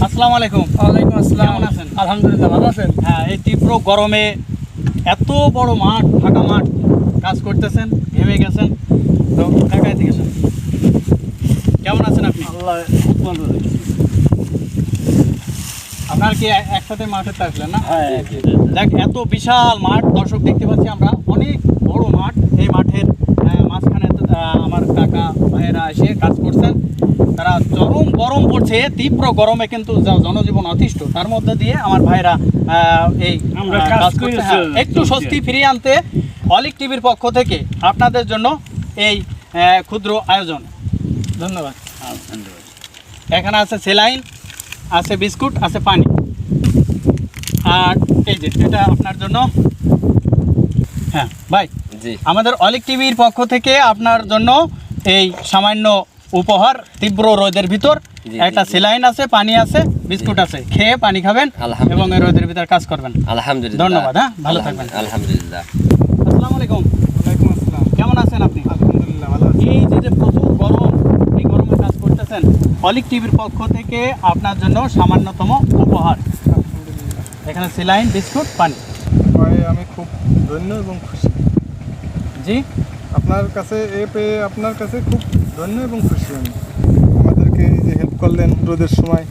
আসসালামু আলাইকুম। ওয়ালাইকুম আসসালাম। কেমন আছেন? আলহামদুলিল্লাহ ভালো আছেন? হ্যাঁ এই তীব্র গরমে এত বড় মাঠ ফাঁকা মাঠ কাজ করতেছেন ঘেমে গেছেন। তো ঢাকায় থেকে গেছেন কেমন আছেন আপনি? আল্লাহ খুব ভালো আপনার কি একসাথে মাঠে আসলেন না? হ্যাঁ দেখ এত বিশাল মাঠ দর্শক দেখতে পাচ্ছি আমরা অনেক বড় মাঠ। এই মাঠের মাঝখানে আমার কাকা ভাইয়েরা এসে কাজ করছেন। তারা চরম গরম পড়ছে তীব্র গরমে কিন্তু জনজীবন অতিষ্ঠ। তার মধ্যে দিয়ে আমার ভাইরা এই। হ্যাঁ, একটু স্বস্তি ফিরিয়ে আনতে অলিক টিভির পক্ষ থেকে আপনাদের জন্য এই ক্ষুদ্র আয়োজন। ধন্যবাদ। এখানে আছে সেলাইন আছে বিস্কুট আছে পানি। আর এই যে এটা আপনার জন্য। হ্যাঁ ভাই জি। আমাদের অলিক টিভির পক্ষ থেকে আপনার জন্য এই সামান্য উপহার তীব্র রোদের ভিতর। একটা। সেলাইন আছে পানি আছে বিস্কুট আছে। খেয়ে পানি খাবেন। এবং এই রোদের ভিতর কাজ করবেন। আলহামদুলিল্লাহ। ধন্যবাদ, হ্যাঁ? ভালো থাকবেন। আলহামদুলিল্লাহ। আসসালামু আলাইকুম। ওয়ালাইকুম আসসালাম। কেমন আছেন আপনি? আলহামদুলিল্লাহ ভালো আছি। এই যে যে প্রচুর গরম এই গরমে কাজ করতেছেন অলিক টিভির পক্ষ থেকে আপনার জন্য সামান্যতম উপহার। এখানে সেলাইন বিস্কুট পানি। ভাই আমি খুব ধন্য এবং খুশি। জি? আপনার কাছে এ পেয়ে আপনার কাছে খুব ধন্য এবং খুশি আমি। আমাদেরকে যে হেল্প করলেন রোদের সময়